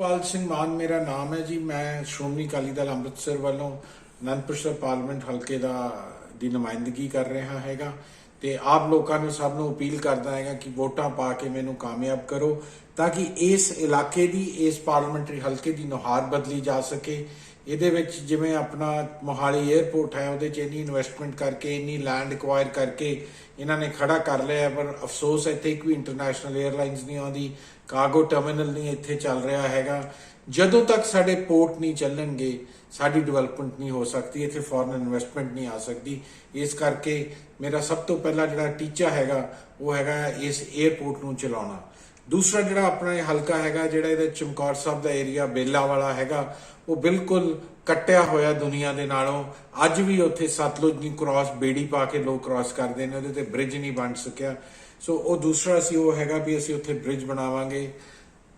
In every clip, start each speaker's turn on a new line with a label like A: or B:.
A: ਪ੍ਰਿਤਪਾਲ ਸਿੰਘ ਮਾਨ ਮੇਰਾ ਨਾਮ ਹੈ ਜੀ। ਮੈਂ ਸ਼੍ਰੋਮਣੀ ਅਕਾਲੀ ਦਲ ਅੰਮ੍ਰਿਤਸਰ ਵੱਲੋਂ ਅਨੰਦਪੁਰ ਸਾਹਿਬ ਪਾਰਲੀਮੈਂਟ ਹਲਕੇ ਦਾ, ਦੀ ਨੁਮਾਇੰਦਗੀ ਕਰ ਰਿਹਾ ਹੈਗਾ ਤੇ ਆਪ ਲੋਕਾਂ ਨੂੰ ਸਭ ਨੂੰ ਅਪੀਲ ਕਰਦਾ ਹੈਗਾ ਕਿ ਵੋਟਾਂ ਪਾ ਕੇ ਮੈਨੂੰ ਕਾਮਯਾਬ ਕਰੋ ਤਾਂ ਕਿ ਇਸ ਇਲਾਕੇ ਦੀ, ਇਸ ਪਾਰਲੀਮੈਂਟਰੀ ਹਲਕੇ ਦੀ ਨੁਹਾਰ ਬਦਲੀ ਜਾ ਸਕੇ। ਇਹਦੇ ਵਿੱਚ ਜਿਵੇਂ ਆਪਣਾ ਮੋਹਾਲੀ 에어ਪੋਰਟ ਹੈ, ਉਹਦੇ 'ਚ ਇੰਨੀ ਇਨਵੈਸਟਮੈਂਟ ਕਰਕੇ, ਇੰਨੀ ਲੈਂਡ ਐਕਵਾਇਰ ਕਰਕੇ ਇਹਨਾਂ ਨੇ ਖੜਾ ਕਰ ਲਿਆ ਪਰ ਅਫਸੋਸ ਹੈ, ਇੱਥੇ ਕੋਈ ਇੰਟਰਨੈਸ਼ਨਲ 에ਅਰਲਾਈਨਸ ਨਹੀਂ ਆਉਂਦੀ ਕਾਰਗੋ ਟਰਮੀਨਲ ਨਹੀਂ ਇੱਥੇ ਚੱਲ ਰਿਹਾ ਹੈਗਾ। ਜਦੋਂ ਤੱਕ ਸਾਡੇ ਪੋਰਟ ਨਹੀਂ ਚੱਲਣਗੇ, ਸਾਡੀ ਡਿਵੈਲਪਮੈਂਟ ਨਹੀਂ ਹੋ ਸਕਦੀ, ਇੱਥੇ ਫੋਰਨ ਇਨਵੈਸਟਮੈਂਟ ਨਹੀਂ ਆ ਸਕਦੀ। ਇਸ ਕਰਕੇ ਮੇਰਾ ਸਭ ਤੋਂ ਪਹਿਲਾ ਜਿਹੜਾ ਟੀਚਾ ਹੈਗਾ, ਉਹ ਹੈਗਾ ਇਸ 에어ਪੋਰਟ ਨੂੰ ਚਲਾਉਣਾ। ਦੂਸਰਾ ਜਿਹੜਾ ਆਪਣਾ ਇਹ ਹਲਕਾ ਹੈਗਾ, ਜਿਹੜਾ ਇਹਦਾ ਚਮਕੌਰ ਸਾਹਿਬ ਦਾ ਏਰੀਆ, ਬੇਲਾ ਵਾਲਾ ਹੈਗਾ, ਉਹ ਬਿਲਕੁਲ ਕੱਟਿਆ ਹੋਇਆ ਦੁਨੀਆ ਦੇ ਨਾਲੋਂ। ਅੱਜ ਵੀ ਉੱਥੇ ਸਤਲੁਜ ਦੀ ਕ੍ਰਾਸ, ਬੇੜੀ ਪਾ ਕੇ ਲੋਕ ਕ੍ਰਾਸ ਕਰਦੇ ਨੇ, ਉਹਦੇ ਤੇ ਬ੍ਰਿਜ ਨਹੀਂ ਬਣ ਸਕਿਆ। ਸੋ ਉਹ ਦੂਸਰਾ ਸੀ ਉਹ ਹੈਗਾ ਵੀ ਅਸੀਂ ਉੱਥੇ ਬ੍ਰਿਜ ਬਣਾਵਾਂਗੇ।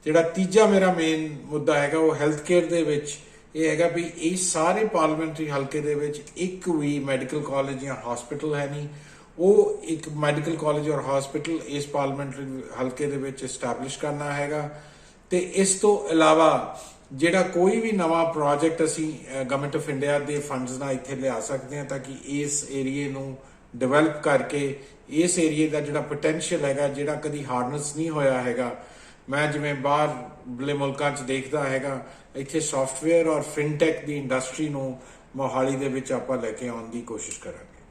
A: ਜਿਹੜਾ ਤੀਜਾ ਮੇਰਾ ਮੇਨ ਮੁੱਦਾ ਹੈਗਾ, ਉਹ ਹੈਲਥ ਕੇਅਰ ਦੇ ਵਿੱਚ ਇਹ ਹੈਗਾ ਵੀ ਇਹ ਸਾਰੇ ਪਾਰਲੀਮੈਂਟਰੀ ਹਲਕੇ ਦੇ ਵਿੱਚ ਇੱਕ ਵੀ ਮੈਡੀਕਲ ਕਾਲਜ ਜਾਂ ਹਸਪੀਟਲ ਹੈ ਨਹੀਂ। ਉਹ ਇੱਕ ਮੈਡੀਕਲ ਕਾਲਜ ਔਰ ਹਸਪੀਟਲ ਇਸ ਪਾਰਲੀਮੈਂਟਰੀ ਹਲਕੇ ਦੇ ਵਿੱਚ ਐਸਟੈਬਲਿਸ਼ ਕਰਨਾ ਹੈਗਾ। ਤੇ ਇਸ ਤੋਂ ਇਲਾਵਾ ਜਿਹੜਾ ਕੋਈ ਵੀ ਨਵਾਂ ਪ੍ਰੋਜੈਕਟ ਅਸੀਂ ਗਵਰਨਮੈਂਟ ਆਫ ਇੰਡੀਆ ਦੇ ਫੰਡਸ ਨਾਲ ਇੱਥੇ ਲਿਆ ਸਕਦੇ ਹਾਂ ਤਾਂ ਕਿ ਇਸ ਏਰੀਏ ਨੂੰ ਡਿਵੈਲਪ ਕਰਕੇ ਇਸ ਏਰੀਏ ਦਾ ਜਿਹੜਾ ਪੋਟੈਂਸ਼ੀਅਲ ਹੈਗਾ, ਜਿਹੜਾ ਕਦੀ ਹਾਰਨੈਸ ਨਹੀਂ ਹੋਇਆ ਹੈਗਾ, ਮੈਂ ਜਿਵੇਂ ਬਾਹਰਲੇ ਮੁਲਕਾਂ 'ਚ ਦੇਖਦਾ ਹੈਗਾ, ਇੱਥੇ ਸੌਫਟਵੇਅਰ ਔਰ ਫਿਨਟੈਕ ਦੀ ਇੰਡਸਟਰੀ ਨੂੰ ਮੋਹਾਲੀ ਦੇ ਵਿੱਚ ਆਪਾਂ ਲੈ ਕੇ ਆਉਣ ਦੀ ਕੋਸ਼ਿਸ਼ ਕਰਾਂਗੇ।